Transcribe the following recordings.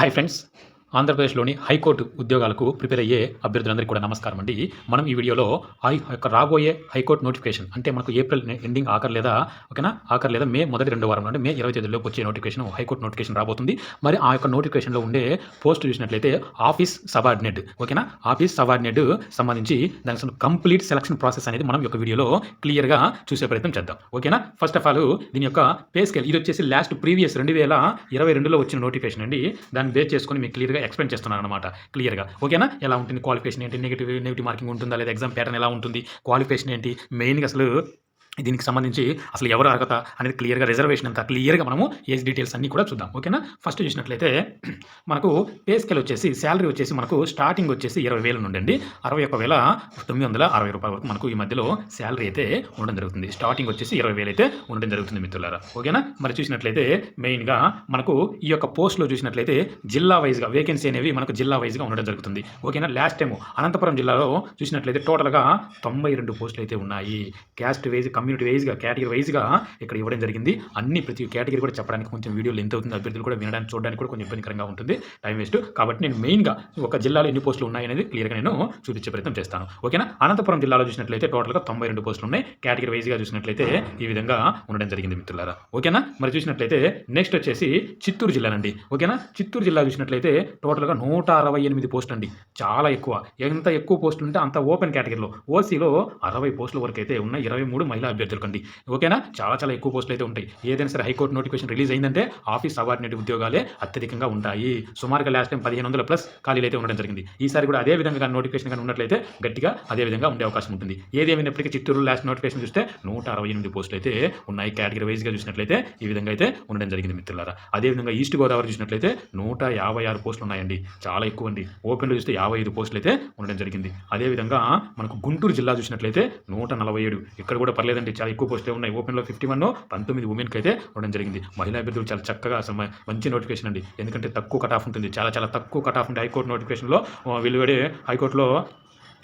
Hi friends ఆంధ్రప్రదేశ్లోని high court ఉద్యోగాలకు prepare అయ్యే అభ్యర్థులందరికీ కూడా నమస్కారం అండి. మనం ఈ వీడియోలో హై యొక్క రాబోయే హైకోర్టు నోటిఫికేషన్ అంటే మనకు ఏప్రిల్ ఎండింగ్ ఆఖరి లేదా ఓకేనా? ఆఖరి లేదా మే మొదటి రెండు వారం అంటే మే ఇరవై తేదీలోపు వచ్చే నోటిఫికేషన్ హైకోర్టు నోటిఫికేషన్ రాబోతుంది. మరి ఆ యొక్క నోటిఫికేషన్లో ఉండే పోస్ట్ చూసినట్లయితే ఆఫీస్ సబార్డినేట్ ఓకేనా? ఆఫీస్ సబార్డినేట్ సంబంధించి దానికి కంప్లీట్ సెలక్షన్ ప్రాసెస్ అనేది మనం యొక్క వీడియోలో క్లియర్గా చూసే ప్రయత్నం చేద్దాం ఓకేనా? ఫస్ట్ ఆఫ్ ఆల్ దీని యొక్క పే స్కేల్ ఇది వచ్చేసి లాస్ట్ ప్రీవియస్ రెండు వేల ఇరవై రెండులో వచ్చిన నోటిఫికేషన్ అండి. దాన్ని బేస్ చేసుకొని మీకు క్లియర్గా ఎక్స్ప్లెయిన్ చేస్తున్నాను అనమాట క్లియర్గా. ఓకేనా? ఎలా ఉంటుంది క్వాలిఫికేషన్ ఏంటి? నెగిటివ్ నెగిటివ్ మార్కింగ్ ఉంటుందా? లేదా ఎగ్జామ్ ప్యాటర్న్ ఎలా ఉంటుంది? క్వాలిఫికేషన్ ఏంటి? మెయిన్గా అసలు దీనికి సంబంధించి అసలు ఎవరు అర్హత అనేది క్లియర్గా రిజర్వేషన్ అంతా క్లియర్గా మనము ఏజ్ డీటెయిల్స్ అన్నీ కూడా చూద్దాం. ఓకేనా ఫస్ట్ చూసినట్లయితే మనకు పే స్కేల్ వచ్చేసి శాలరీ వచ్చేసి మనకు స్టార్టింగ్ వచ్చేసి ఇరవై వేల నుండి అండి అరవై ఒక్క వేల తొమ్మిది వందల అరవై రూపాయల వరకు మనకు ఈ మధ్యలో శాలరీ అయితే ఉండడం జరుగుతుంది. స్టార్టింగ్ వచ్చేసి ఇరవై వేలు అయితే ఉండడం జరుగుతుంది మిత్రులారా. ఓకేనా మరి చూసినట్లయితే మెయిన్గా మనకు ఈ యొక్క పోస్ట్లో చూసినట్లయితే జిల్లా వైజ్గా వేకెన్సీ అనేవి మనకు జిల్లా వైజ్గా ఉండడం జరుగుతుంది. ఓకేనా లాస్ట్ టైం అనంతపురం జిల్లాలో చూసినట్లయితే టోటల్గా తొంభై రెండు పోస్టులు అయితే ఉన్నాయి. క్యాస్ట్ వైజ్ కమ్యూనిటీ వైజ్గా కేటగిరీ వైజ్గా ఇక్కడ ఇవ్వడం జరిగింది. అన్ని ప్రతి కేటగిరీ కూడా చెప్పడానికి కొంచెం వీడియోలు ఎంత అవుతుంది. అభ్యర్థులు కూడా వినడానికి చూడడానికి కూడా కొంచెం ఇబ్బందికరంగా ఉంటుంది. టైం వేస్ట్ కాబట్టి నేను మెయిన్గా ఒక జిల్లాలో ఎన్ని పోస్టులు ఉన్నాయనేది క్లియర్గా నేను చూపించే ప్రయత్నం చేస్తాను. ఓకేనా అనంతపురం జిల్లాలో చూసినట్లయితే టోటల్గా తొంభై రెండు పోస్టులు ఉన్నాయి. కేటగిరీ వైజ్గా చూసినట్లయితే ఈ విధంగా ఉండడం జరిగింది మిత్రులారా. ఓకేనా మరి చూసినట్లయితే నెక్స్ట్ వచ్చేసి చిత్తూరు జిల్లానండి ఓకేనా చిత్తూరు జిల్లా చూసినట్లయితే టోటల్గా నూట అరవై ఎనిమిది పోస్టులు అండి చాలా ఎక్కువ. ఎంత ఎక్కువ పోస్టులు ఉంటే అంత ఓపెన్ కేటగిరీలో ఓసీలో అరవై పోస్టుల వరకు అయితే ఉన్నాయి. ఇరవై మూడు మహిళా అభ్యర్థులకు అండి ఓకేనా? చాలా చాలా ఎక్కువ పోస్టులు అయితే ఉంటాయి. ఏదైనా సరే హైకోర్టు నోటిఫికేషన్ రిలీజ్ అయిందంటే ఆఫీస్ సబార్డినేట్ ఉద్యోగాలే అత్యధికంగా ఉంటాయి. సుమారుగా లాస్ట్ టైం పదిహేను వందల ప్లస్ ఖాళీలు అయితే ఉండడం జరిగింది. ఈసారి కూడా అదే విధంగా నోటిఫికేషన్ కానీ ఉన్నట్లయితే గట్టిగా అదే విధంగా ఉండే అవకాశం ఉంటుంది. ఏదేమైనప్పటికీ ఏమైనప్పటికీ చిత్తూరు లాస్ట్ నోటిఫికేషన్ చూస్తే నూట అరవై ఎనిమిది పోస్టులు అయితే ఉన్నాయి. కేటగిరీ వైజ్గా చూసినట్లయితే ఈ విధంగా అయితే ఉండడం జరిగింది మిత్రులారా. అదేవిధంగా ఈస్ట్ గోదావరి చూసినట్లయితే నూట యాభై ఆరు పోస్టులు ఉన్నాయండి. చాలా ఎక్కువ అండి. ఓపెన్లో చూస్తే యాభై ఐదు పోస్టులు అయితే ఉండడం జరిగింది. అదేవిధంగా మనకు గుంటూరు జిల్లా చూసినట్లయితే నూట నలభై ఏడు. ఇక్కడ కూడా పర్లేదు లేదండి చాలా ఎక్కువ పోస్టులే ఉన్నాయి. ఓపెన్లో ఫిఫ్టీ వన్ పంతొమ్మిది ఉమెన్కి అయితే ఉండడం జరిగింది. మహిళా అభ్యర్థులు చాలా చక్కగా అసలు మంచి నోటిఫికేషన్ అండి. ఎందుకంటే తక్కువ కట్ ఆఫ్ ఉంటుంది. చాలా చాలా తక్కువ కట్ ఆఫ్ ఉంటుంది హైకోర్టు నోటిఫికేషన్లో వెలువడే హైకోర్టులో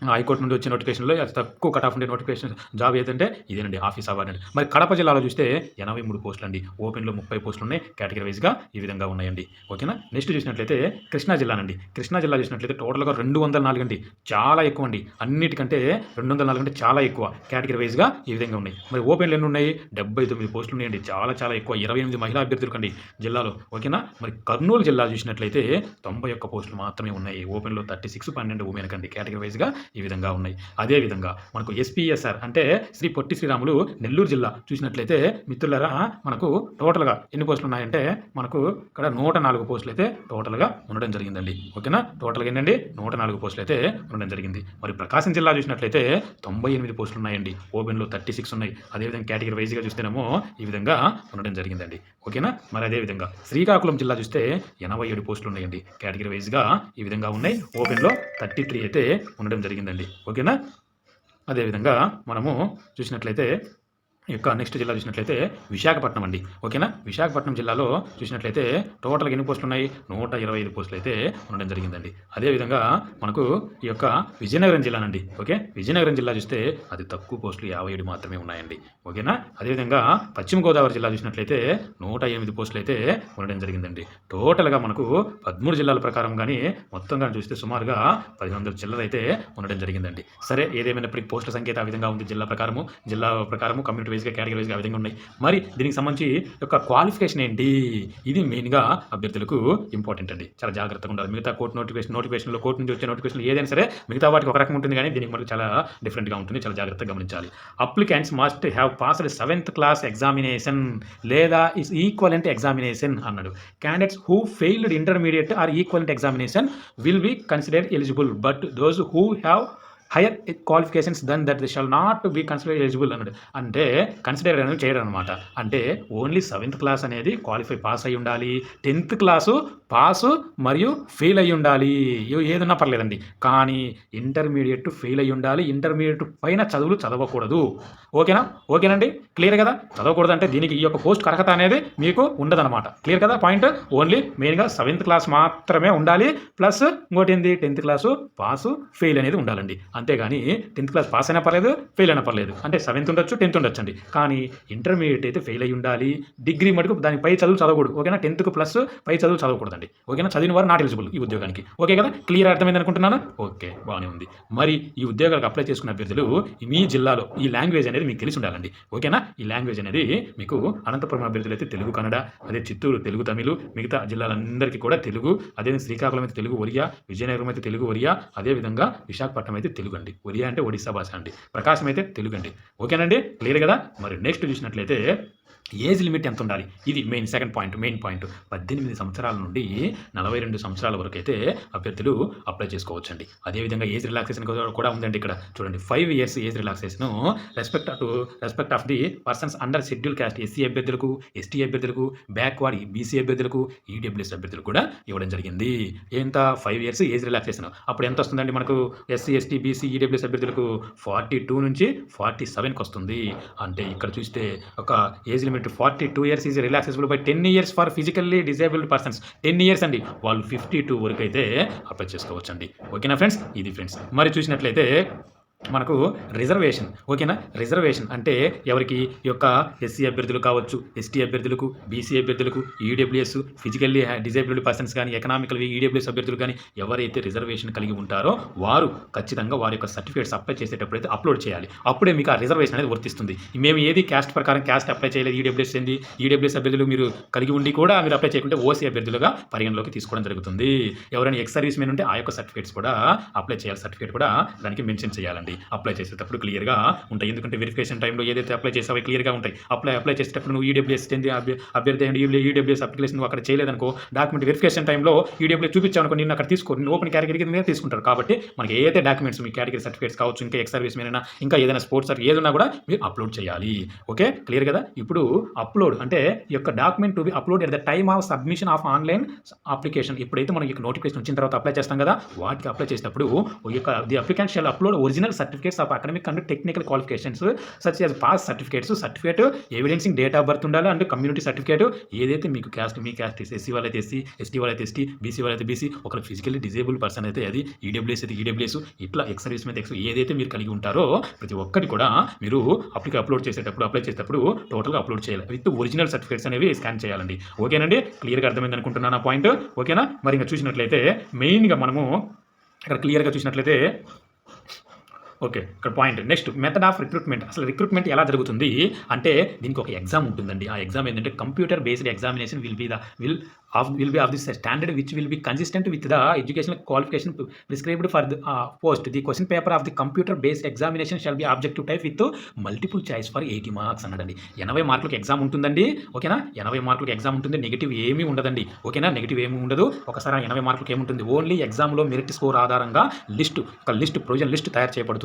హైకోర్టు నుండి వచ్చే నోటిఫికేషన్లో తక్కువ కట్ ఆఫ్ ఉండే నోటిఫికేషన్ జాబ్ ఏదంటే ఇదేనండి ఆఫీస్ అవార్డు మరి కడప జిల్లాలో చూస్తే ఎనభై మూడు పోస్టులు అండి ఓపెన్లో ముప్పై పోస్టులు ఉన్నాయి కేటగిరీ వైజ్గా ఈ విధంగా ఉన్నాయండి. ఓకేనా? నెక్స్ట్ చూసినట్లయితే కృష్ణా జిల్లానండి. కృష్ణా జిల్లా చూసినట్లయితే టోటల్గా రెండు వందల నాలుగు అండి. చాలా ఎక్కువ అండి అన్నిటికంటే రెండు వందల నాలుగు అంటే చాలా ఎక్కువ. కేటగిరీ వైజ్గా ఈ విధంగా ఉన్నాయి. మరి ఓపెన్లు ఎన్ని ఉన్నాయి? డెబ్బై తొమ్మిది పోస్టులు ఉన్నాయండి చాలా చాలా ఎక్కువ. ఇరవై ఎనిమిది మహిళా అభ్యర్థులకు అండి జిల్లాలో. ఓకేనా? మరి కర్నూలు జిల్లా చూసినట్లయితే తొంభై ఒక్క పోస్టులు మాత్రమే ఉన్నాయి. ఓపెన్లో థర్టీ సిక్స్ పన్నెండు ఉమెన్ కండి కేటగిరీ వైజ్గా ఈ విధంగా ఉన్నాయి. అదేవిధంగా మనకు ఎస్పీఎస్ఆర్ అంటే శ్రీ పొట్టి శ్రీరాములు నెల్లూరు జిల్లా చూసినట్లయితే మిత్రులరా మనకు టోటల్గా ఎన్ని పోస్టులు ఉన్నాయంటే మనకు ఇక్కడ నూట నాలుగు పోస్టులు అయితే టోటల్గా ఉండడం జరిగిందండి. ఓకేనా? టోటల్గా ఏంటండి? నూట నాలుగు పోస్టులు అయితే ఉండడం జరిగింది. మరి ప్రకాశం జిల్లా చూసినట్లయితే తొంభై ఎనిమిది పోస్టులు ఉన్నాయండి. ఓపెన్లో థర్టీ సిక్స్ ఉన్నాయి. అదేవిధంగా కేటగిరీ వైజ్గా చూస్తేనేమో ఈ విధంగా ఉండడం జరిగిందండి. ఓకేనా? మరి అదేవిధంగా శ్రీకాకుళం జిల్లా చూస్తే ఎనభై ఏడు పోస్టులు ఉన్నాయండి. కేటగిరీ వైజ్గా ఈ విధంగా ఉన్నాయి. ఓపెన్లో థర్టీ త్రీ అయితే ఉండడం జరిగింది. జరిగిందండి. ఓకేనా? అదేవిధంగా మనము చూసినట్లయితే యొక్క నెక్స్ట్ జిల్లా చూసినట్లయితే విశాఖపట్నం అండి. ఓకేనా? విశాఖపట్నం జిల్లాలో చూసినట్లయితే టోటల్గా ఎన్ని పోస్టులు ఉన్నాయి? నూట ఇరవై ఐదు పోస్టులు అయితే ఉండడం జరిగిందండి. అదేవిధంగా మనకు ఈ యొక్క విజయనగరం జిల్లానండి. ఓకే? విజయనగరం జిల్లా చూస్తే అది తక్కువ పోస్టులు యాభై ఏడు మాత్రమే ఉన్నాయండి. ఓకేనా? అదేవిధంగా పశ్చిమ గోదావరి జిల్లా చూసినట్లయితే నూట ఎనిమిది పోస్టులు అయితే ఉండడం జరిగిందండి. టోటల్గా మనకు పదమూడు జిల్లాల ప్రకారం కానీ మొత్తం కానీ చూస్తే సుమారుగా పది వందల జిల్లాలు అయితే ఉండడం జరిగిందండి. సరే ఏదేమైనప్పటికీ పోస్టుల సంఖ్య ఆ విధంగా ఉంది? జిల్లా ప్రకారము జిల్లా ప్రకారము కమ్యూనిటీ వైజ్గా కేటగిరీస్గా ఆ విధంగా ఉన్నాయి. మరి దీనికి సంబంధించి యొక్క క్వాలిఫికేషన్ ఏంటి? ఇది మెయిన్గా అభ్యర్థులకు ఇంపార్టెంట్ అండి. చాలా జాగ్రత్తగా ఉండాలి. మిగతా కోర్టు నోటిఫికేషన్ నోటిఫికేషన్లో కోర్టు నుంచి వచ్చే నోటిఫికేషన్ ఏదైనా సరే మిగతా వాటికి ఒక రకం ఉంటుంది కానీ దీనికి మనకు చాలా డిఫరెంట్గా ఉంటుంది. చాలా జాగ్రత్తగా గమనించాలి. Applicants must have passed seventh class examination లేదా ఇస్ ఈక్వలెంట్ ఎగ్జామినేషన్ అన్నాడు. Candidates who failed intermediate or equivalent examination will be considered eligible but those who have higher qualifications than that the shall not be consider eligible అన్నాడు. అంటే consider అనేది చేయడం అనమాట అంటే only seventh class అనేది qualify pass అయి ఉండాలి. Tenth class pass మరియు ఫెయిల్ అయి ఉండాలి. ఏదన్నా పర్లేదండి. కానీ ఇంటర్మీడియట్ ఫెయిల్ అయి ఉండాలి. ఇంటర్మీడియట్ పైన చదువులు చదవకూడదు. ఓకేనా? ఓకేనండి? క్లియర్ కదా? చదవకూడదు అంటే దీనికి ఈ యొక్క పోస్ట్ అర్హత అనేది మీకు ఉండదన్నమాట. క్లియర్ కదా? పాయింట్ ఓన్లీ మెయిన్గా సెవెంత్ క్లాస్ మాత్రమే ఉండాలి. ప్లస్ ఇంకోటి ఏంది? టెన్త్ క్లాసు పాసు ఫెయిల్ అనేది ఉండాలండి. అంతేగాని టెన్త్ క్లాస్ పాస్ అయినా పర్లేదు ఫెయిల్ అయినా పర్లేదు. అంటే సెవెంత్ ఉండొచ్చు టెన్త్ ఉండొచ్చు అండి కానీ ఇంటర్మీడియట్ అయితే ఫెయిల్ అయి ఉండాలి. డిగ్రీ మటుకు దాని పై చదువు చదవకూడదు. ఓకేనా? టెన్త్కు ప్లస్ పై చదువు చదవకూడదండి. ఓకేనా? చదివిన వారు నాట్ ఎలిజిబుల్ ఈ ఉద్యోగానికి. ఓకే కదా? క్లియర్ అర్థమైంది అనుకుంటున్నాను? ఓకే బాగానే ఉంది. మరి ఈ ఉద్యోగాలకు అప్లై చేసుకున్న అభ్యర్థులు మీ జిల్లాలో ఈ లాంగ్వేజ్ అనేది మీకు తెలిసి ఉండాలండి. ఓకేనా? ఈ లాంగ్వేజ్ అనేది మీకు అనంతపురం అభ్యర్థులు అయితే తెలుగు కన్నడ అదే చిత్తూరు తెలుగు తమిళ మిగతా జిల్లాలందరికీ కూడా తెలుగు అదే శ్రీకాకుళం అయితే తెలుగు ఒరియా విజయనగరం అయితే తెలుగు ఒరియా అదేవిధంగా విశాఖపట్నం అయితే తెలుగు అండి ఒరియా అంటే ఒడిశా భాష అండి. ప్రకాశం అయితే తెలుగు అండి ఓకేనండి? క్లియర్ కదా? మరి నెక్స్ట్ చూసినట్లయితే ఏజ్ లిమిట్ ఎంత ఉండాలి? ఇది main second point main point పద్దెనిమిది సంవత్సరాల నుండి నలభై రెండు సంవత్సరాల వరకు అయితే అభ్యర్థులు అప్లై చేసుకోవచ్చండి. అదేవిధంగా ఏజ్ రిలాక్సేషన్ కూడా ఉందండి ఇక్కడ. చూడండి five years age relaxation respect to respect of the persons under schedule caste SC అభ్యర్థులకు ఎస్టీ అభ్యర్థులకు బ్యాక్వర్డ్ బీసీ అభ్యర్థులకు ఈడబ్ల్యూఎస్ అభ్యర్థులకు కూడా ఇవ్వడం జరిగింది. ఎంత ఫైవ్ ఇయర్స్ ఏజ్ రిలాక్సేషన్ అప్పుడు ఎంత వస్తుందండి మనకు? ఎస్సీ ఎస్టీ బీసీ ఈడబ్ల్యూఎస్ అభ్యర్థులకు ఫార్టీ టూ నుంచి ఫార్టీ సెవెన్కి వస్తుంది. అంటే ఇక్కడ చూస్తే ఒక age limit forty two years is relaxable by ten years for physically disabled persons ten years అండి. వాళ్ళు ఫిఫ్టీ టూ వరకు అయితే అప్లై చేసుకోవచ్చండి. ఓకేనా ఫ్రెండ్స్ ఇది ఫ్రెండ్స్ మరి చూసినట్లయితే మనకు రిజర్వేషన్. ఓకేనా? రిజర్వేషన్ అంటే ఎవరికి? ఈ యొక్క ఎస్సీ అభ్యర్థులు కావచ్చు ఎస్టీ అభ్యర్థులకు బీసీ అభ్యర్థులకు ఈడబ్ల్యూఎస్ ఫిజికల్లీ డిజేబుల్డ్ పర్సన్స్ కానీ ఎకనామికల్ ఈడబ్ల్యూఎస్ అభ్యర్థులు కానీ ఎవరైతే రిజర్వేషన్ కలిగి ఉంటారో వారు ఖచ్చితంగా వారి యొక్క సర్టిఫికేట్స్ అప్లై చేసేటప్పుడు అయితే అప్లోడ్ చేయాలి. అప్పుడే మీకు ఆ రిజర్వేషన్ అనేది వర్తిస్తుంది. మేము ఏది క్యాస్ట్ ప్రకారం క్యాస్ట్ అప్లై చేయలేదు. ఈడబ్ల్యూఎస్ ఏంది? ఈడబ్ల్యూఎస్ అభ్యర్థులు మీరు కలిగి ఉండి కూడా మీరు అప్లై చేయకుంటే ఓసీ అభ్యర్థులుగా పరిగణలోకి తీసుకోవడం జరుగుతుంది. ఎవరైనా ఎక్స్ సర్వీస్ మెన్ ఉంటే ఆ యొక్క సర్టిఫికేట్స్ కూడా అప్లై చేయాలి. సర్టిఫికేట్ కూడా దానికి మెన్షన్ చేయాలండి. అప్లై చేసేటప్పుడు క్లియర్గా ఉంటాయి. ఎందుకంటే వెరిఫికేషన్ టైంలో ఏదైతే అప్లై చేసావో క్లియర్గా ఉంటాయి. అప్లై అప్లై చేసేటప్పుడు నువ్వు ఈడబ్ల్యూఎస్ చెంది అభ్యర్థి అండి ఈడబ్ల్యూఎస్ అప్లికేషన్ నువ్వు అక్కడ చేయలేదనుకో డాక్యుమెంట్ వెరిఫికేషన్ టైంలో ఈడబ్ల్యూ చూపించావు అనుకో నిన్ను అక్కడ తీసుకో. నేను ఓపెన్ కేటగిరీ మీద తీసుకుంటారు. కాబట్టి మనకి ఏదైతే డాక్యుమెంట్స్ మీ కేటగిరీ సర్టిఫికేట్స్ కావచ్చు ఇంకా ఎక్స్ సర్వీస్ మీద ఇంకా ఏదైనా స్పోర్ట్స్ సర్టిఫికేట్ ఏదైనా కూడా మీరు అప్లోడ్ చేయాలి. ఓకే క్లియర్ కదా? ఇప్పుడు అప్లోడ్ అంటే ఈ యొక్క document to be upload at the time of submission of online application ఎప్పుడైతే మనకి నోటిఫికేషన్ వచ్చిన తర్వాత అప్లై చేస్తాం కదా? వాటికి అప్లై చేసినప్పుడు ఈ యొక్క the application upload original certificates of academic and technical qualifications such as pass certificates certificate evidencing date of birth ఉండాలి అండ్ కమ్యూనిటీ సర్టిఫికేట్ ఏదైతే మీకు క్యాస్ట్ మీ క్యాస్ట్ ఎస్సీ వాళ్ళైతే ఎస్సీ ఎస్టీ వాళ్ళైతే ఎస్టీ బీసీ వాళ్ళైతే బీసీ ఒక ఫిజికల్లీ డిజేబుల్ పర్సన్ అయితే అది ఈడబ్ల్యూఎస్ అయితే ఈడబ్ల్యూఎస్ ఇట్లా ఎక్స్ సర్వీస్ మీద ఎక్స్ ఏదైతే మీరు కలిగి ఉంటారో ప్రతి ఒక్కటి కూడా మీరు అప్లికే అప్లోడ్ చేసేటప్పుడు అప్లై చేసేటప్పుడు టోటల్గా అప్లోడ్ చేయాలి. విత్ ఒరిజినల్ సర్టిఫికేట్స్ అనేవి స్కాన్ చేయాలండి. ఓకేనండి క్లియర్గా అర్థమైంది అనుకుంటున్నాను ఆ పాయింట్ ఓకేనా మరి ఇంకా చూసినట్లయితే మెయిన్గా మనము ఇక్కడ క్లియర్గా చూసినట్లయితే ఓకే ఇక్కడ point next method of recruitment అసలు రిక్రూట్మెంట్ ఎలా జరుగుతుంది? అంటే దీనికి ఒక ఎగ్జామ్ ఉంటుందండి. ఆ ఎగ్జామ్ ఏంటంటే computer based examination will be the will of will be of the standard which will be consistent with the education qualification prescribed for the post the question paper of the computer based examination shall be objective type with multiple choice for eighty marks అన్నాడండి. ఎనభై మార్కులకు exam ఉంటుందండి. ఓకేనా? ఎనభై మార్కులకు exam ఉంటుంది. Negative ఏమీ ఉండదండి. ఓకేనా? నెగిటివ్ ఏమీ ఉండదు. ఒకసారి ఎనభై మార్కులకు ఏముంటుంది? ఓన్లీ ఎగ్జామ్లో మెరిట్ స్కోర్ ఆధారంగా లిస్ట్ ఒక లిస్ట్ ప్రొవిజన్ లిస్ట్ తయారు చేయబడుతుంది.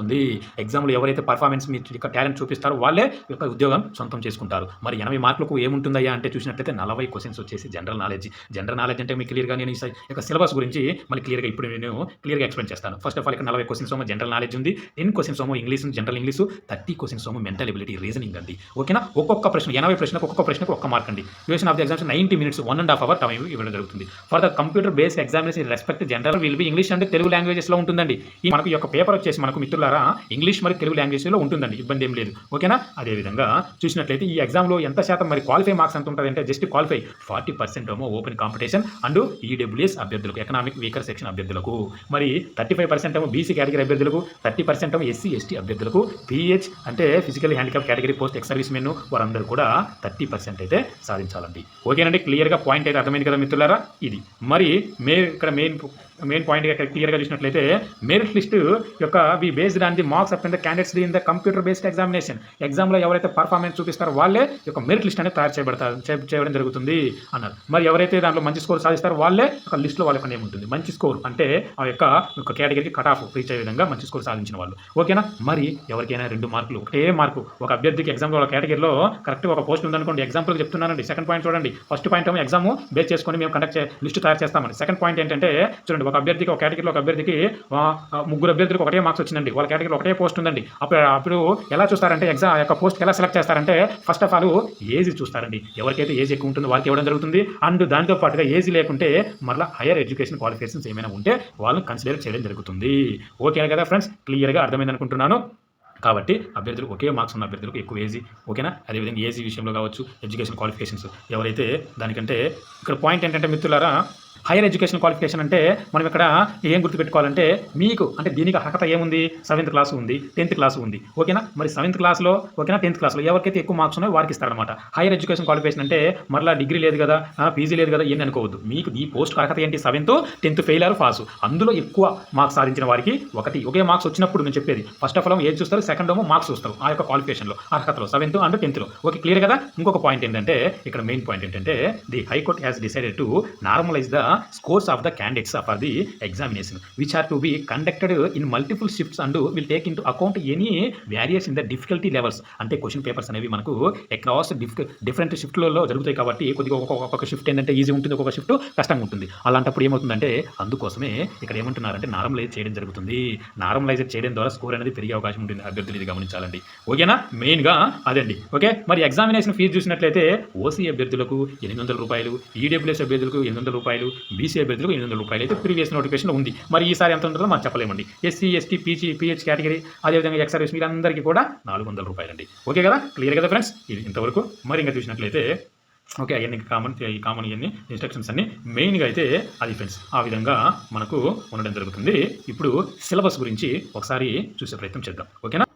ఎగ్జామ్లో ఎవరైతే పర్ఫార్మెన్స్ మీ యొక్క టాలెంట్ చూపిస్తారో వాళ్ళే యొక్క ఉద్యోగం సొంతం చేసుకుంటారు. మరి ఎనభై మార్కులకు ఏముంటుందయ్యా అంటే చూసినట్లయితే నలభై క్వశ్చన్స్ వచ్చేసి జనరల్ నాలెడ్జ్ జనరల్ నాలెడ్జ్ అంటే మీకు క్లియర్గా నేను ఈ యొక్క సిలబస్ గురించి మళ్ళీ క్లియర్గా ఇప్పుడు నేను క్లియర్గా ఎక్స్ప్లెయిన్ చేస్తాను. ఫస్ట్ ఆఫ్ ఆల్ ఇక్కడ నలభై క్వశ్చన్స్ ఏమో జనరల్ నాలెడ్జ్ ఉంది. టెన్ క్వశ్చన్స్ ఏమో English general English thirty questions ఏమో మెంటల్ ఎబిలిటీ రీజనింగ్ అండి. ఓకేనా ఒక్కొక్క ప్రశ్న ఎనభై ప్రశ్నకు ఒక్కొక్క ప్రశ్నకు ఒక్క మార్క్ అండి. Duration of the exams ninety minutes one and half hour time ఇవ్వడం జరుగుతుంది. For the computer base examination respect general will be English అంటే తెలుగు లాంగ్వేజెస్లో ఉంటుందండి. ఈ మనకు యొక్క పేపర్ వచ్చేసి మనకు మిత్రుల ద్వారా ఇంగ్లీష్ మరి తెలుగు లాంగ్వేజ్లో ఉంటుందండి ఇబ్బంది ఏం లేదు. ఓకేనా? అదేవిధంగా చూసినట్లయితే ఈ ఎగ్జామ్లో ఎంత శాతం మరి క్వాలిఫై మార్క్స్ ఎంత ఉంటుంది అంటే జస్ట్ క్వాలిఫై ఫార్టీ పర్సెంట్ ఏమో ఓపెన్ కాంపిటీషన్ అండ్ ఈడబ్ల్యూఎస్ అభ్యర్థులకు ఎకనామిక్ వీకర్ సెక్షన్ అభ్యర్థులకు. మరి థర్టీ ఫైవ్ పర్సెంట్ ఏమో బీసీ కేటగిరీ అభ్యర్థులకు థర్టీ పర్సెంట్ ఏమో ఎస్సీ ఎస్టీ అభ్యర్థులకు పిహెచ్ అంటే physical handicap category post ex service men వారందరూ కూడా థర్టీ పర్సెంట్ అయితే సాధించాలండి. ఓకేనండి? క్లియర్గా పాయింట్ అయితే అర్థమైంది కదా మిత్రులారా? ఇది. మరి మే ఇక్కడ మెయిన్ మెయిన్ పాయింట్ ఇక్కడ క్లియర్గా చూసినట్లయితే మెరిట్ లిస్ట్ యొక్క we based on the marks up in the candidates in the computer based examination ఎగ్జామ్లో ఎవరైతే పర్ఫార్మెన్స్ చూపిస్తారో వాళ్ళే యొక్క మెరిట్ లిస్ట్ అనేది తయారు చేయబడతారు చేయడం జరుగుతుంది అన్నారు. మరి ఎవరైతే దాంట్లో మంచి స్కోర్ సాధిస్తారో వాళ్ళే ఒక లిస్ట్లో వాళ్ళ నేమ్ ఉంటుంది. మంచి స్కోర్ అంటే ఆ యొక్క ఒక కేటగిరీకి కట్ ఆఫ్ రీచ్ అయ్యే విధంగా మంచి స్కోర్ సాధించిన వాళ్ళు. ఓకేనా మరి ఎవరికైనా రెండు మార్కులు ఒకటే మార్కు ఒక అభ్యర్థికి ఎగ్జామ్లో ఒక కేటగిరీలో కరెక్ట్గా ఒక పోస్ట్ ఉందనుకోండి ఎగ్జాంపుల్ చెప్తున్నానండి. సెకండ్ పాయింట్ చూడండి. ఫస్ట్ పాయింట్ ఏమో ఎగ్జామ్ బేస్ చేసుకొని మేము కండక్ట్ లిస్ట్ తయారు చేస్తామని. సెకండ్ పాయింట్ ఏంటంటే చూడండి ఒక అభ్యర్థికి ఒక కేటగిరీలో ఒక అభ్యర్థికి ముగ్గురు అభ్యర్థులకు ఒకటే మార్క్స్ వచ్చిందండి. వాళ్ళ కేటగిరీలో ఒకటే పోస్ట్ ఉందండి. అప్పుడు అప్పుడు ఎలా చూస్తారంటే ఎగ్జామ్ యొక్క పోస్ట్ ఎలా సెలెక్ట్ చేస్తారంటే ఫస్ట్ ఆఫ్ ఆల్ ఏజ్ చూస్తారండి. ఎవరికైతే ఏజ్ ఎక్కువ ఉంటుందో వాళ్ళకి ఇవ్వడం జరుగుతుంది. అండ్ దాంతో పాటుగా ఏజ్ లేకుంటే మళ్ళీ హైయర్ ఎడ్యుకేషన్ క్వాలిఫికేషన్స్ ఏమైనా ఉంటే వాళ్ళని కన్సిడర్ చేయడం జరుగుతుంది. ఓకే కదా ఫ్రెండ్స్? క్లియర్గా అర్థమైంది అనుకుంటున్నాను. కాబట్టి అభ్యర్థులు ఒకే మార్క్స్ ఉన్న అభ్యర్థులకు ఎక్కువ ఏజీ ఓకేనా? అదేవిధంగా ఏజీ విషయంలో కావచ్చు ఎడ్యుకేషన్ క్వాలిఫికేషన్స్. ఎవరైతే దానికంటే ఇక్కడ పాయింట్ ఏంటంటే మిత్రులారా హైయర్ ఎడ్యుకేషన్ క్వాలిఫికేషన్ అంటే మనం ఇక్కడ ఏం గుర్తుపెట్టుకోవాలంటే మీకు అంటే దీనికి అర్హత ఏముంది? సెవెంత్ క్లాస్ ఉంది టెన్త్ క్లాస్ ఉంది. ఓకేనా? మరి సెవెంత్ క్లాస్లో ఓకేనా? టెన్త్ క్లాస్లో ఎవరికైతే ఎక్కువ మార్క్స్ ఉన్నాయో వారికి ఇస్తారనమాట హైయర్ ఎడ్యుకేషన్ క్వాలిఫికేషన్ అంటే మరలా డిగ్రీ లేదు కదా పీజీ లేదు కదా ఏం అనుకోవద్దు. మీకు ఈ పోస్ట్ అర్హత ఏంటి? Seventh tenth fail or pass. అందులో ఎక్కువ మార్క్స్ సాధించిన వారికి ఒకటి ఒకే మార్క్స్ వచ్చినప్పుడు నేను చెప్పేది. ఫస్ట్ ఆఫ్ ఆల్ ఏది చూస్తారు? సెకండ్ ఏమో మార్క్స్ చూస్తారు ఆ యొక్క క్వాలిఫికేషన్లో. అర్హతలో సెవెంత్ అండ్ టెన్త్లో. ఓకే క్లియర్ కదా? ఇంకొక పాయింట్ ఏంటంటే ఇక్కడ మెయిన్ పాయింట్ ఏంటంటే the High Court has decided to normalise the scores of the candidates for the examination which are to be conducted in multiple shifts and will take into account any various in the difficulty levels అంటే question papers అనేవి మనకు across diff different షిఫ్ట్లలో జరుగుతాయి కాబట్టి కొద్దిగా ఒక్కొక్క ఒక్కొక్క shift ఏంటంటే easy ఉంటుంది ఒక్కొక్క షిఫ్ట్ కష్టంగా ఉంటుంది. అలాంటప్పుడు ఏమవుతుందంటే అందుకోసమే ఇక్కడ ఏమంటున్నారంటే నార్మలైజ్ చేయడం జరుగుతుంది. నార్మలైజ్ చేయడం ద్వారా స్కోర్ అనేది పెరిగే అవకాశం ఉంటుంది. అభ్యర్థులు ఇది గమనించాలండి. ఓకేనా మెయిన్గా అదండి. ఓకే మరి ఎగ్జామినేషన్ ఫీజు చూసినట్లయితే ఓసీ అభ్యర్థులకు ఎనిమిది వందల రూపాయలు ఈడబ్ల్యూఎస్ అభ్యర్థులకు ఎనిమిది వందల రూపాయలు బీసీ అభ్యర్థులకు ఎనిమిది వందల రూపాయలు అయితే ప్రీవియస్ నోటిఫికేషన్ ఉంది. మరి ఈసారి ఎంత ఉంటుందో మనం చెప్పలేమండి. SC ST PG PH category అదేవిధంగా ఎక్స్ సర్వీస్ వీళ్ళందరికీ కూడా నాలుగు వందల రూపాయలండి. ఓకే కదా? క్లియర్ కదా ఫ్రెండ్స్ ఇది ఇంతవరకు మరి ఇంకా చూసినట్లయితే ఓకే అవన్నీ కామన్ ఈ కామన్ ఇవన్నీ ఇన్స్ట్రక్షన్స్ అన్ని మెయిన్గా అయితే అది ఫ్రెండ్స్ ఆ విధంగా మనకు ఉండడం జరుగుతుంది. ఇప్పుడు సిలబస్ గురించి ఒకసారి చూసే ప్రయత్నం చేద్దాం. ఓకేనా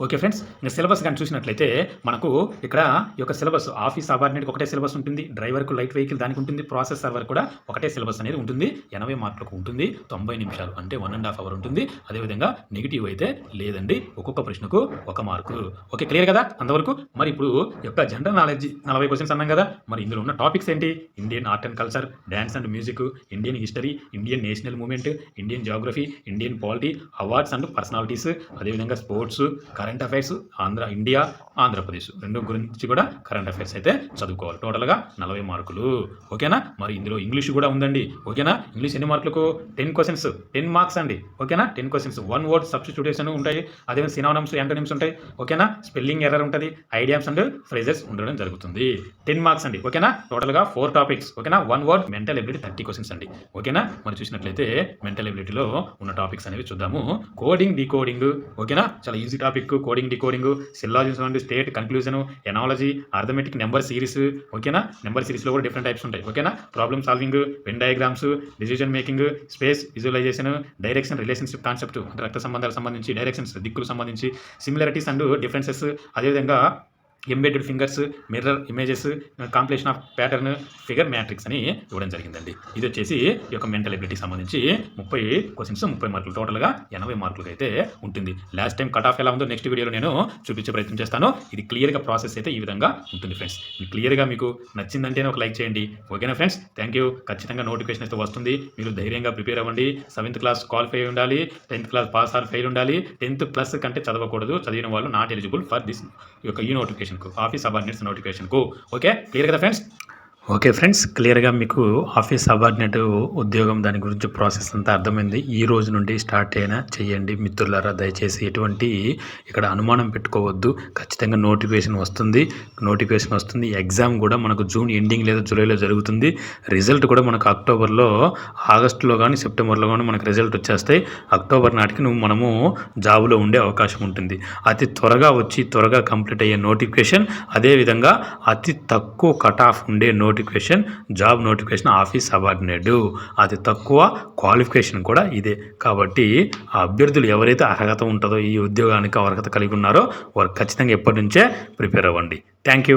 ఓకే ఫ్రెండ్స్ ఇంకా సిలబస్ కానీ చూసినట్లయితే మనకు ఇక్కడ ఈ యొక్క సిలబస్ ఆఫీస్ అబార్డినేట్కి ఒకటే సిలబస్ ఉంటుంది డ్రైవర్కు లైట్ వెహికల్ దానికి ఉంటుంది ప్రాసెస్ సర్వర్ కూడా ఒకటే సిలబస్ అనేది ఉంటుంది ఎనభై మార్కులకు ఉంటుంది తొంభై నిమిషాలు అంటే వన్ అండ్ హాఫ్ అవర్ ఉంటుంది అదేవిధంగా నెగిటివ్ అయితే లేదండి ఒక్కొక్క ప్రశ్నకు ఒక మార్కు. ఓకే క్లియర్ కదా అంతవరకు? మరి ఇప్పుడు యొక్క జనరల్ నాలెడ్జ్ నలభై క్వశ్చన్స్ అన్నాం కదా మరి ఇందులో ఉన్న టాపిక్స్ ఏంటి? Indian art and culture dance and music Indian history Indian national movement Indian geography Indian polity awards and personalities అదేవిధంగా sports current affairs Andhra India Andhra Pradesh రెండు గురించి కూడా కరెంట్ అఫైర్స్ అయితే చదువుకోవాలి. టోటల్గా నలభై మార్కులు. ఓకేనా? మరి ఇందులో ఇంగ్లీష్ కూడా ఉందండి. ఓకేనా? ఇంగ్లీష్ ఎన్ని మార్కులకు? టెన్ క్వశ్చన్స్ టెన్ మార్క్స్ అండి. ఓకేనా? Ten questions one word substitution ఉంటాయి. అదే సినానమ్స్ యాంటోనిమ్స్ ఉంటాయి. ఓకేనా? స్పెల్లింగ్ ఎర్రర్ ఉంటుంది. ఐడియామ్స్ అండ్ ఫ్రేజెస్ ఉండడం జరుగుతుంది. టెన్ మార్క్స్ అండి. ఓకేనా? టోటల్గా ఫోర్ టాపిక్స్ ఓకేనా? One word mental ability thirty questions అండి. ఓకేనా? మరి చూసినట్లయితే మెంటల్ ఎబిలిటీలో ఉన్న టాపిక్స్ అనేవి చూద్దాము. కోడింగ్ డీకోడింగ్ ఓకేనా? చాలా easy topic coding decoding syllogisms and state conclusion analogy arithmetic number series ఓకేనా? నెంబర్ సిరీస్లో కూడా డిఫరెంట్ టైప్స్ ఉంటాయి ఓకేనా? Problem solving Venn diagrams decision making space visualisation direction relationship concept అంటే రక్త సంబంధాలకు సంబంధించి డైరెక్షన్స్ దిక్కులకు సంబంధించి సిమిలారిటీస్ అండ్ డిఫరెన్సెస్ అదేవిధంగా embedded figures mirror images completion of pattern figure matrix అని ఇవ్వడం జరిగిందండి. ఇది వచ్చేసి ఈ యొక్క మెంటల్ ఎబిలిటీ సంబంధించి ముప్పై క్వశ్చన్స్ ముప్పై మార్కులు టోటల్గా ఎనభై మార్కులకి అయితే ఉంటుంది. లాస్ట్ టైం కట్ ఆఫ్ ఎలా ఉందో నెక్స్ట్ వీడియోలో నేను చూపించే ప్రయత్నం చేస్తాను. ఇది క్లియర్గా ప్రాసెస్ అయితే ఈ విధంగా ఉంటుంది ఫ్రెండ్స్ ఇది క్లియర్గా మీకు నచ్చిందంటేనే ఒక లైక్ చేయండి. ఓకేనా ఫ్రెండ్స్ థ్యాంక్ యూ ఖచ్చితంగా నోటిఫికేషన్ అయితే వస్తుంది. మీరు ధైర్యంగా ప్రిపేర్ అవ్వండి. సెవెంత్ క్లాస్ క్వాలిఫై ఉండాలి. Tenth class pass or fail ఉండాలి. టెన్త్ ప్లస్ కంటే చదవకూడదు. చదివిన వాళ్ళు నాట్ ఎలిజిబుల్ ఫర్ దిస్ యొక్క ఈ నోటిఫికేషన్ నోటిఫికేషన్కు ఆఫీస్ అబార్డినేట్స్ నోటిఫికేషన్కు ఓకే క్లియర్ కదా ఫ్రెండ్స్ ఓకే ఫ్రెండ్స్ క్లియర్గా మీకు ఆఫీస్ సబార్డినేట్ ఉద్యోగం దాని గురించి ప్రాసెస్ అంతా అర్థమైంది. ఈ రోజు నుండి స్టార్ట్ అయినా చేయండి మిత్రులారా. దయచేసి ఎటువంటి ఇక్కడ అనుమానం పెట్టుకోవద్దు. ఖచ్చితంగా నోటిఫికేషన్ వస్తుంది. నోటిఫికేషన్ వస్తుంది. ఎగ్జామ్ కూడా మనకు జూన్ ఎండింగ్ లేదా జూలైలో జరుగుతుంది. రిజల్ట్ కూడా మనకు అక్టోబర్లో ఆగస్టులో కానీ సెప్టెంబర్లో కానీ మనకు రిజల్ట్ వచ్చేస్తాయి. అక్టోబర్ నాటికి నువ్వు మనము జాబులో ఉండే అవకాశం ఉంటుంది. అతి త్వరగా వచ్చి త్వరగా కంప్లీట్ అయ్యే నోటిఫికేషన్ అదేవిధంగా అతి తక్కువ కట్ ఆఫ్ ఉండే notification job notification office subordinate. అతి తక్కువ క్వాలిఫికేషన్ కూడా ఇదే. కాబట్టి ఆ అభ్యర్థులు ఎవరైతే అర్హత ఉంటుందో ఈ ఉద్యోగానికి అర్హత కలిగి ఉన్నారో వారు ఖచ్చితంగా ఎప్పటి నుంచే ప్రిపేర్ అవ్వండి. Thank you